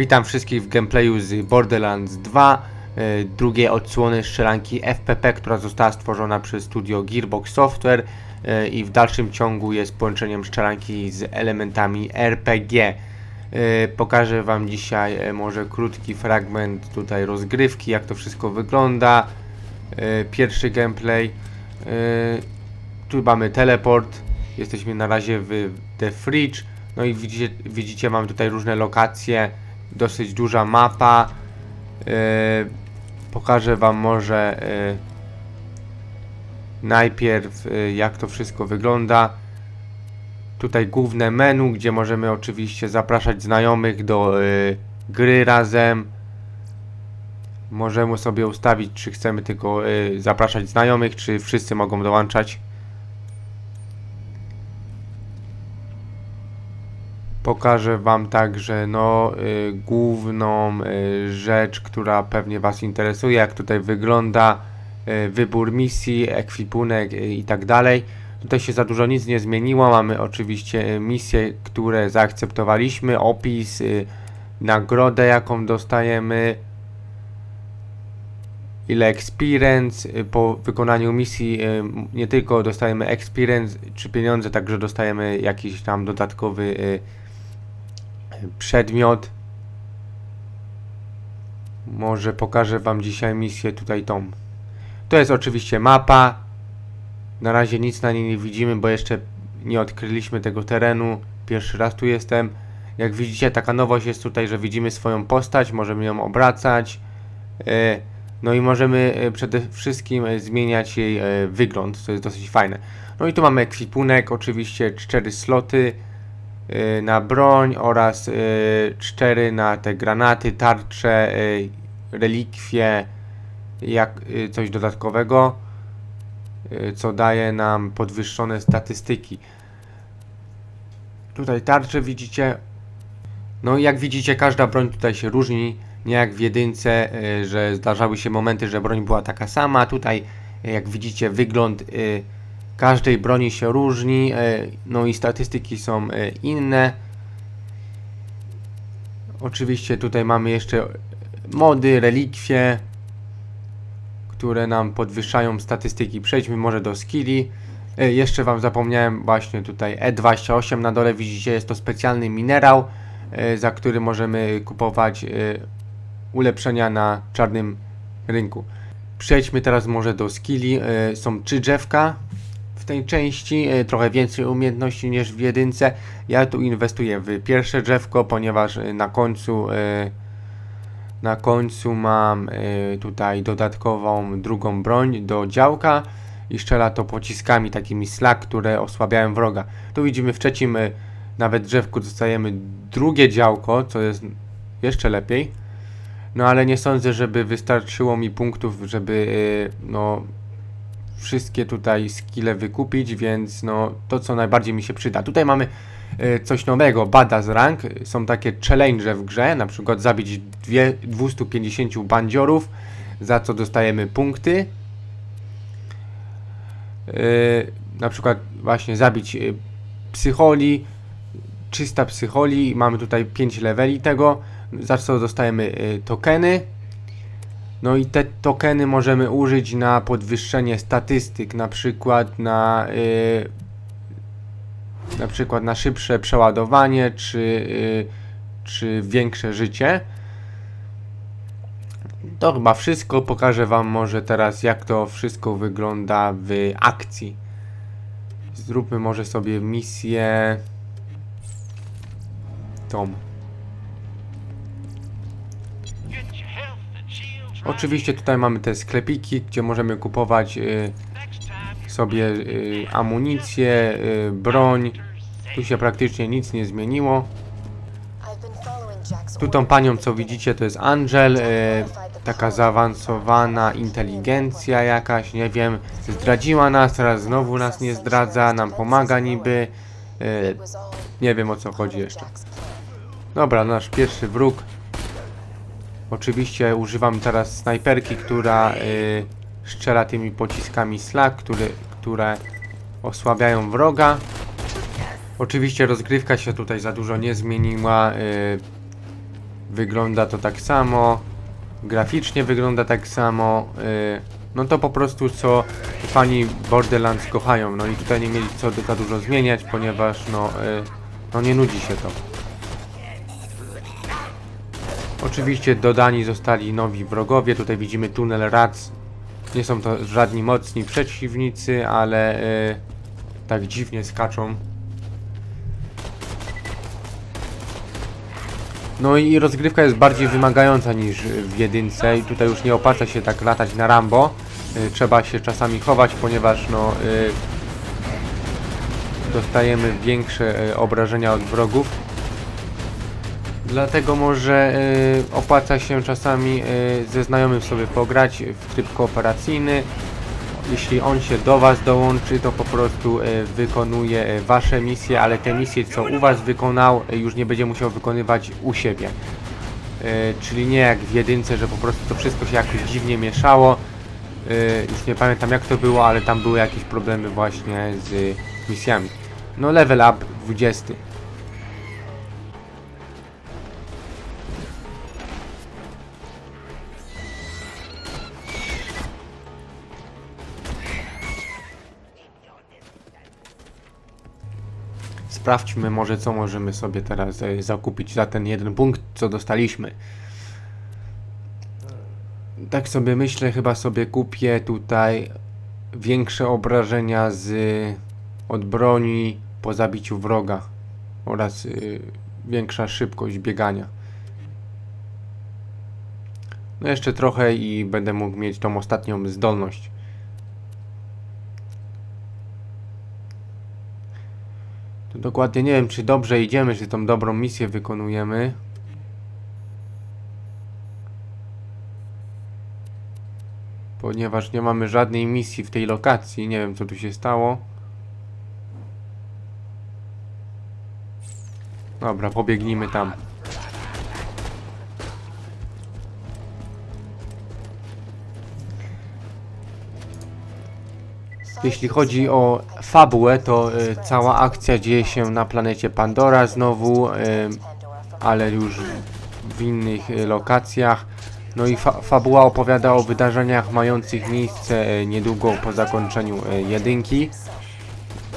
Witam wszystkich w gameplayu z Borderlands 2, e, drugiej odsłony strzelanki FPP, która została stworzona przez studio Gearbox Software e, i w dalszym ciągu jest połączeniem strzelanki z elementami RPG. E, Pokażę Wam dzisiaj e, może krótki fragment tutaj rozgrywki, jak to wszystko wygląda. E, Pierwszy gameplay. Tu mamy teleport. Jesteśmy na razie w The Fridge. No i widzicie, widzicie mam tutaj różne lokacje. Dosyć duża mapa. Pokażę Wam może najpierw jak to wszystko wygląda. Tutaj główne menu, gdzie możemy oczywiście zapraszać znajomych do e, gry razem. Możemy sobie ustawić, czy chcemy tylko e, zapraszać znajomych, czy wszyscy mogą dołączać. Pokażę Wam także no, y, główną y, rzecz, która pewnie Was interesuje, jak tutaj wygląda y, wybór misji, ekwipunek y, i tak dalej. Tutaj się za dużo nic nie zmieniło. Mamy oczywiście y, misje, które zaakceptowaliśmy, opis, y, nagrodę, jaką dostajemy, ile experience. Y, Po wykonaniu misji y, nie tylko dostajemy experience czy pieniądze, także dostajemy jakiś tam dodatkowy y, przedmiot. Może pokażę Wam dzisiaj misję tutaj tą. To jest oczywiście mapa. Na razie nic na niej nie widzimy, bo jeszcze nie odkryliśmy tego terenu. Pierwszy raz tu jestem. Jak widzicie, taka nowość jest tutaj, że widzimy swoją postać, możemy ją obracać. e, No i możemy e, przede wszystkim e, zmieniać jej wygląd, co jest dosyć fajne. No i tu mamy ekwipunek, oczywiście cztery sloty na broń oraz y, 4 na te granaty, tarcze, relikwie, jak coś dodatkowego, co daje nam podwyższone statystyki. Tutaj tarcze widzicie. No i jak widzicie, każda broń tutaj się różni. Nie jak w jedynce, y, że zdarzały się momenty, że broń była taka sama. Tutaj, y, jak widzicie, wygląd y, każdej broni się różni, no i statystyki są inne. Oczywiście tutaj mamy jeszcze mody, relikwie, które nam podwyższają statystyki. Przejdźmy może do skilli. E, Jeszcze Wam zapomniałem właśnie tutaj E28 na dole widzicie jest to specjalny minerał, e, za który możemy kupować e, ulepszenia na czarnym rynku. Przejdźmy teraz może do skilli. Są trzy drzewka w tej części, trochę więcej umiejętności niż w jedynce. Ja tu inwestuję w pierwsze drzewko, ponieważ na końcu na końcu mam e, tutaj dodatkową drugą broń do działka i strzela to pociskami takimi slug, które osłabiają wroga. Tu widzimy w trzecim e, nawet drzewku dostajemy drugie działko, co jest jeszcze lepiej. No ale nie sądzę, żeby wystarczyło mi punktów, żeby e, no wszystkie tutaj skille wykupić, więc no to co najbardziej mi się przyda. Tutaj mamy coś nowego, Badass Rank, są takie challenge w grze, na przykład zabić dwie, 250 bandziorów, za co dostajemy punkty. E, na przykład właśnie zabić e, psycholi, 300 psycholi, mamy tutaj 5 leveli tego, za co dostajemy e, tokeny. No i te tokeny możemy użyć na podwyższenie statystyk, na przykład na na przykład na szybsze przeładowanie czy, y, czy większe życie. To chyba wszystko. Pokażę Wam może teraz jak to wszystko wygląda w akcji. Zróbmy może sobie misję tą. Oczywiście tutaj mamy te sklepiki, gdzie możemy kupować y, sobie y, amunicję, y, broń. Tu się praktycznie nic nie zmieniło. Tu tą panią co widzicie to jest Angel, y, taka zaawansowana inteligencja jakaś, nie wiem, zdradziła nas, teraz znowu nas nie zdradza, nam pomaga niby. Y, nie wiem o co chodzi jeszcze. Dobra, nasz pierwszy wróg. Oczywiście używam teraz snajperki, która y, strzela tymi pociskami slag, które, które osłabiają wroga. Oczywiście rozgrywka się tutaj za dużo nie zmieniła. y, wygląda to tak samo. Graficznie wygląda tak samo. y, no to po prostu co fani Borderlands kochają. No i tutaj nie mieli co za dużo zmieniać, ponieważ no, y, no nie nudzi się to. Oczywiście dodani zostali nowi wrogowie. Tutaj widzimy tunel Rats. Nie są to żadni mocni przeciwnicy, ale y, tak dziwnie skaczą. No i rozgrywka jest bardziej wymagająca niż w jedynce i tutaj już nie opłaca się tak latać na Rambo. Y, trzeba się czasami chować, ponieważ no y, dostajemy większe obrażenia od wrogów. Dlatego może y, opłaca się czasami y, ze znajomym sobie pograć w tryb kooperacyjny. Jeśli on się do Was dołączy, to po prostu y, wykonuje Wasze misje, ale te misje, co u Was wykonał, już nie będzie musiał wykonywać u siebie. Czyli nie jak w jedynce, że po prostu to wszystko się jakoś dziwnie mieszało. Już nie pamiętam jak to było, ale tam były jakieś problemy właśnie z misjami. No level up 20. Sprawdźmy może co możemy sobie teraz e, zakupić za ten jeden punkt, co dostaliśmy. Tak sobie myślę, chyba sobie kupię tutaj większe obrażenia z od broni po zabiciu wroga oraz y, większa szybkość biegania. No jeszcze trochę i będę mógł mieć tą ostatnią zdolność. To dokładnie nie wiem, czy dobrze idziemy, czy tą dobrą misję wykonujemy. Ponieważ nie mamy żadnej misji w tej lokacji, nie wiem co tu się stało. Dobra, pobiegnijmy tam. Jeśli chodzi o fabułę, to y, cała akcja dzieje się na planecie Pandora znowu, y, ale już w innych y, lokacjach. No i fa fabuła opowiada o wydarzeniach mających miejsce niedługo po zakończeniu jedynki.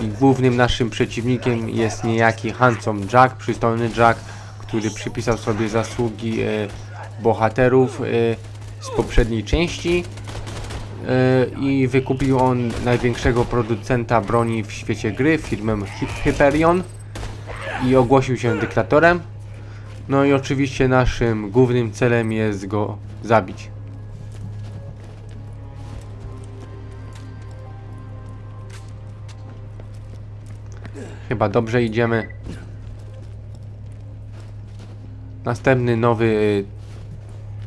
I głównym naszym przeciwnikiem jest niejaki Handsome Jack, przystojny Jack, który przypisał sobie zasługi bohaterów z poprzedniej części. Yy, i wykupił on największego producenta broni w świecie gry, firmę Hy- Hyperion i ogłosił się dyktatorem. No i oczywiście naszym głównym celem jest go zabić. Chyba dobrze idziemy. Następny nowy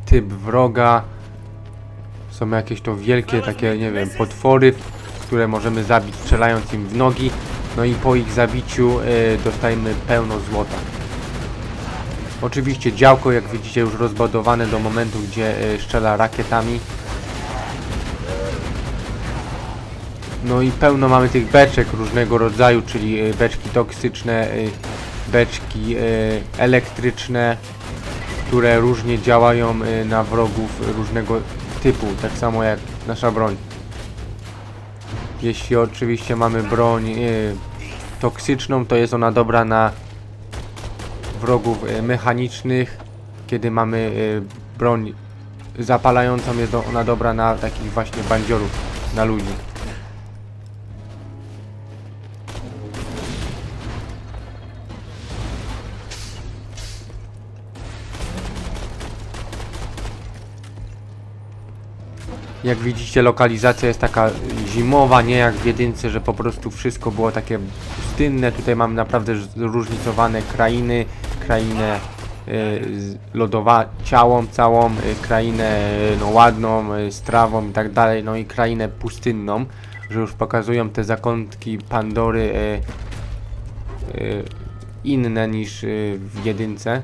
typ wroga są jakieś to wielkie takie, nie wiem, potwory, które możemy zabić strzelając im w nogi. No i po ich zabiciu y, dostajemy pełno złota. Oczywiście działko, jak widzicie, już rozbudowane do momentu, gdzie y, strzela rakietami. No i pełno mamy tych beczek różnego rodzaju, czyli y, beczki toksyczne, beczki elektryczne, które różnie działają na wrogów różnego typu, tak samo jak nasza broń. Jeśli oczywiście mamy broń y, toksyczną, to jest ona dobra na wrogów y, mechanicznych. Kiedy mamy y, broń zapalającą, jest ona dobra na takich właśnie bandziorów, na ludzi. Jak widzicie lokalizacja jest taka zimowa, nie jak w jedynce, że po prostu wszystko było takie pustynne. Tutaj mamy naprawdę zróżnicowane krainy, krainę y, z lodowaciałą całą, y, krainę y, no, ładną, z trawą i tak dalej, no i krainę pustynną, że już pokazują te zakątki Pandory inne niż w jedynce.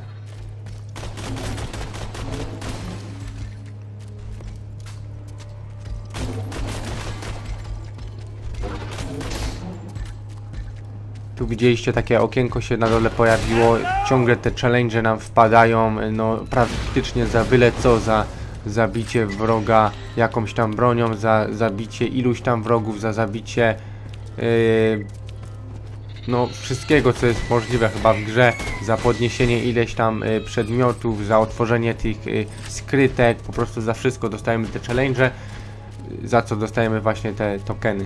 Widzieliście takie okienko się na dole pojawiło. Ciągle te challenge nam wpadają. No praktycznie za byle co, za zabicie wroga jakąś tam bronią, za zabicie iluś tam wrogów, za zabicie yy, no wszystkiego co jest możliwe chyba w grze, za podniesienie ileś tam y, przedmiotów, za otworzenie tych y, skrytek, po prostu za wszystko dostajemy te challenge, za co dostajemy właśnie te tokeny.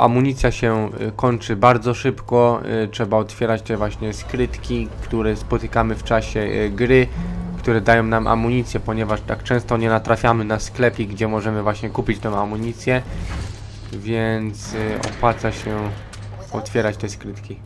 Amunicja się y, kończy bardzo szybko, y, trzeba otwierać te właśnie skrytki, które spotykamy w czasie y, gry, które dają nam amunicję, ponieważ tak często nie natrafiamy na sklepik, gdzie możemy właśnie kupić tę amunicję, więc opłaca się otwierać te skrytki.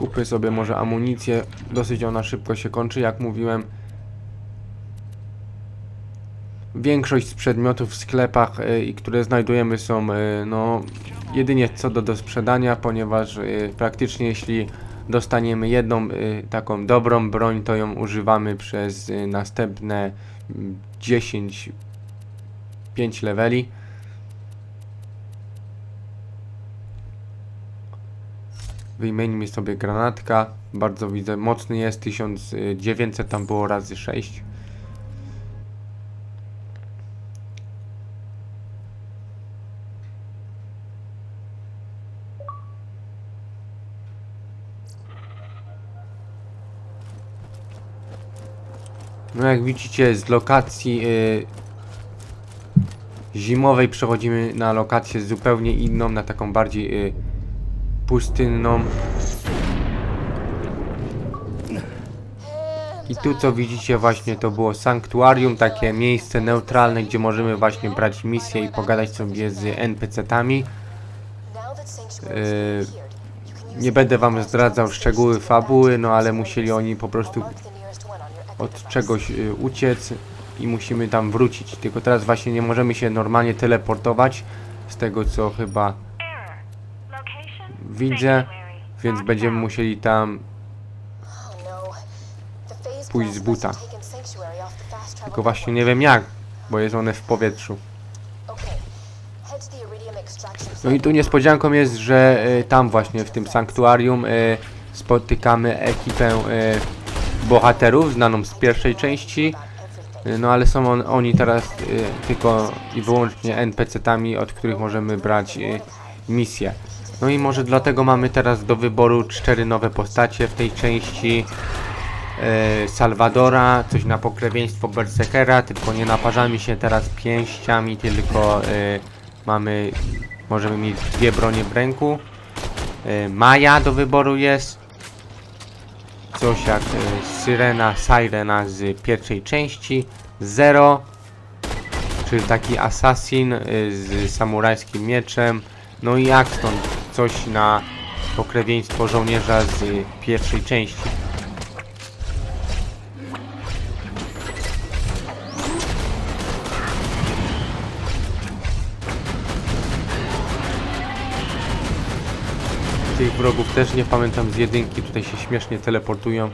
Kupię sobie może amunicję, dosyć ona szybko się kończy, jak mówiłem. Większość z przedmiotów w sklepach, y, które znajdujemy są y, no, jedynie co do, do sprzedania, ponieważ y, praktycznie jeśli dostaniemy jedną y, taką dobrą broń, to ją używamy przez y, następne mm, 10 5 leveli. Wyjmijmy sobie granatka. Bardzo widzę, mocny jest 1900, tam było razy 6. No jak widzicie z lokacji y, zimowej przechodzimy na lokację zupełnie inną, na taką bardziej y, pustynną. I tu co widzicie właśnie to było sanktuarium, takie miejsce neutralne, gdzie możemy właśnie brać misje i pogadać sobie z NPC-tami. Yy, Nie będę wam zdradzał szczegóły fabuły, no ale musieli oni po prostu od czegoś y, uciec i musimy tam wrócić. Tylko teraz właśnie nie możemy się normalnie teleportować, z tego co chyba Sanctuary. więc będziemy musieli tam pójść z buta. Tylko właśnie nie wiem jak, bo jest one w powietrzu. No i tu niespodzianką jest, że y, tam właśnie w tym sanktuarium y, spotykamy ekipę y, bohaterów znaną z pierwszej części. Y, No ale są on, oni teraz y, tylko i wyłącznie NPC-tami, od których możemy brać y, misje. No i może dlatego mamy teraz do wyboru cztery nowe postacie w tej części. Y, Salvadora, coś na pokrewieństwo Berserkera, tylko nie naparzamy się teraz pięściami, tylko y, mamy, możemy mieć dwie bronie w ręku. Y, Maja do wyboru jest, coś jak Syrena, Sirena z pierwszej części, Zero, czyli taki assassin z samurajskim mieczem, no i Axton, coś na pokrewieństwo żołnierza z pierwszej części. Tych wrogów też nie pamiętam z jedynki, tutaj się śmiesznie teleportują.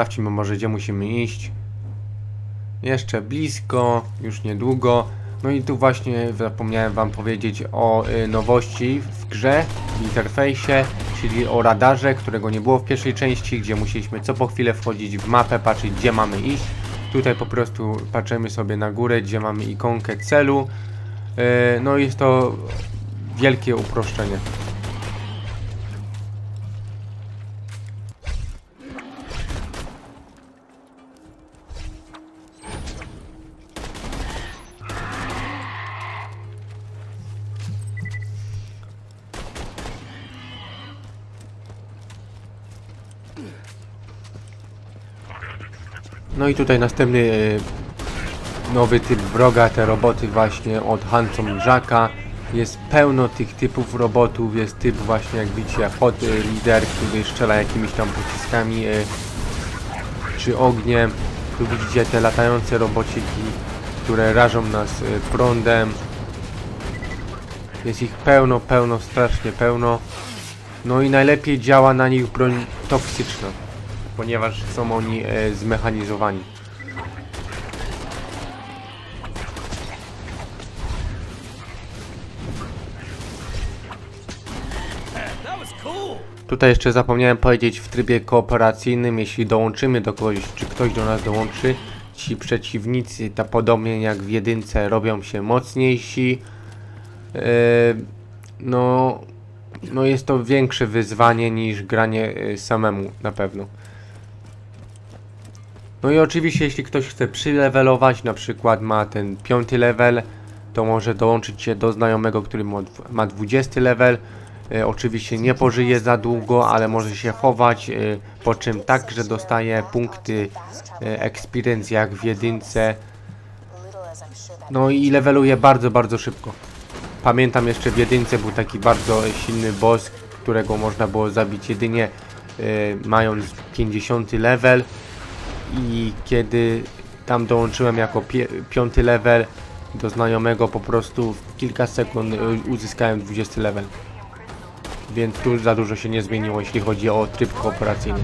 Sprawdźmy może gdzie musimy iść. Jeszcze blisko, już niedługo. No i tu właśnie zapomniałem wam powiedzieć o y, nowości w grze, w interfejsie, czyli o radarze, którego nie było w pierwszej części, gdzie musieliśmy co po chwilę wchodzić w mapę, patrzeć gdzie mamy iść. Tutaj po prostu patrzymy sobie na górę, gdzie mamy ikonkę celu. Y, no jest to wielkie uproszczenie. I tutaj następny e, nowy typ wroga, te roboty właśnie od Hanson Jacka. Jest pełno tych typów robotów, jest typ właśnie jak widzicie hot e, leader, który strzela jakimiś tam pociskami e, czy ogniem. Tu widzicie te latające robociki, które rażą nas prądem. Jest ich pełno, pełno, strasznie pełno. No i najlepiej działa na nich broń toksyczna, ponieważ są oni e, zmechanizowani. Tutaj jeszcze zapomniałem powiedzieć w trybie kooperacyjnym, jeśli dołączymy do kogoś, czy ktoś do nas dołączy, ci przeciwnicy, ta podobnie jak w jedynce, robią się mocniejsi. Yy, no, no jest to większe wyzwanie niż granie yy, samemu na pewno. No i oczywiście jeśli ktoś chce przylevelować, na przykład ma ten piąty level, to może dołączyć się do znajomego, który ma dw- ma 20 level. E, oczywiście nie pożyje za długo, ale może się chować, e, po czym tak, że dostaje punkty e, experience jak w jedynce. No i leveluje bardzo, bardzo szybko. Pamiętam jeszcze w jedynce był taki bardzo silny boss, którego można było zabić jedynie e, mając 50 level i kiedy tam dołączyłem jako piąty level do znajomego po prostu w kilka sekund e, uzyskałem 20 level. Więc tu za dużo się nie zmieniło, jeśli chodzi o tryb kooperacyjny.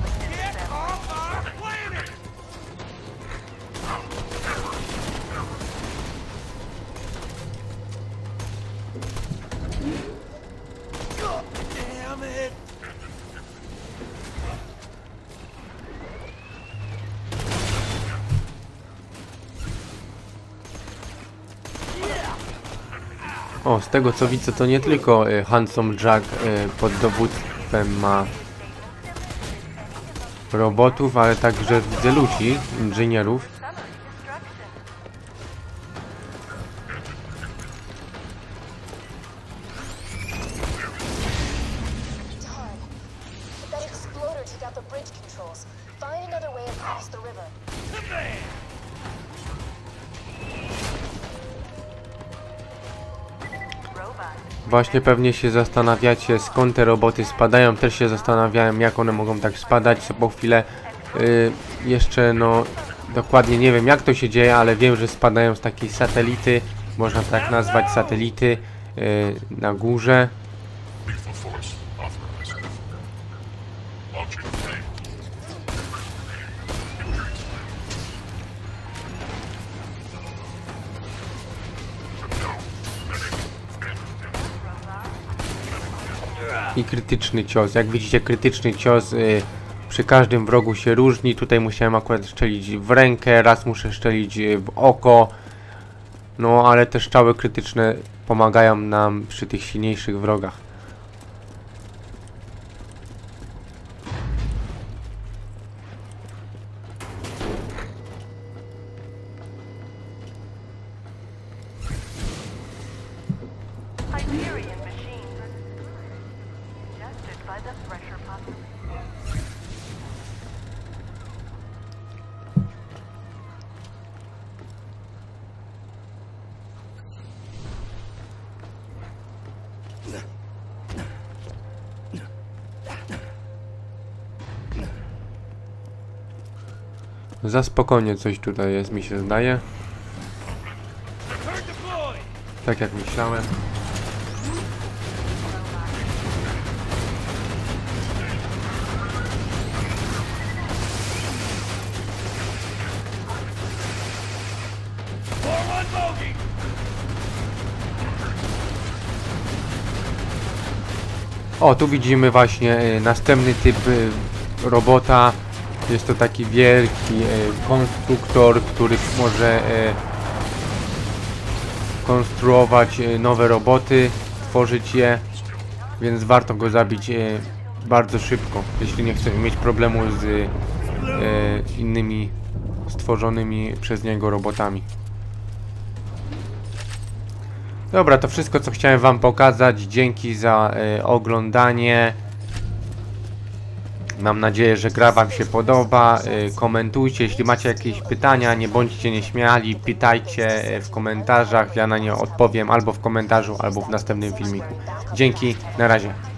O, z tego co widzę, to nie tylko y, Handsome Jack y, pod dowództwem ma robotów, ale także widzę ludzi, inżynierów. Właśnie pewnie się zastanawiacie skąd te roboty spadają. Też się zastanawiałem jak one mogą tak spadać. Co po chwilę y, jeszcze no dokładnie nie wiem jak to się dzieje, ale wiem, że spadają z takiej satelity. Można tak nazwać satelity y, na górze. I krytyczny cios. Jak widzicie, krytyczny cios y, przy każdym wrogu się różni. Tutaj musiałem akurat szczelić w rękę, raz muszę szczelić y, w oko. No, ale te strzały krytyczne pomagają nam przy tych silniejszych wrogach. Za spokojnie coś tutaj jest, mi się zdaje. Tak jak myślałem. O, tu widzimy właśnie y, następny typ y, robota. Jest to taki wielki y, konstruktor, który może y, konstruować y, nowe roboty, tworzyć je, więc warto go zabić y, bardzo szybko, jeśli nie chcemy mieć problemu z y, innymi stworzonymi przez niego robotami. Dobra, to wszystko co chciałem wam pokazać. Dzięki za y, oglądanie. Mam nadzieję, że gra Wam się podoba. Y, Komentujcie, jeśli macie jakieś pytania, nie bądźcie nieśmiali, pytajcie y, w komentarzach. Ja na nie odpowiem albo w komentarzu, albo w następnym filmiku. Dzięki, na razie.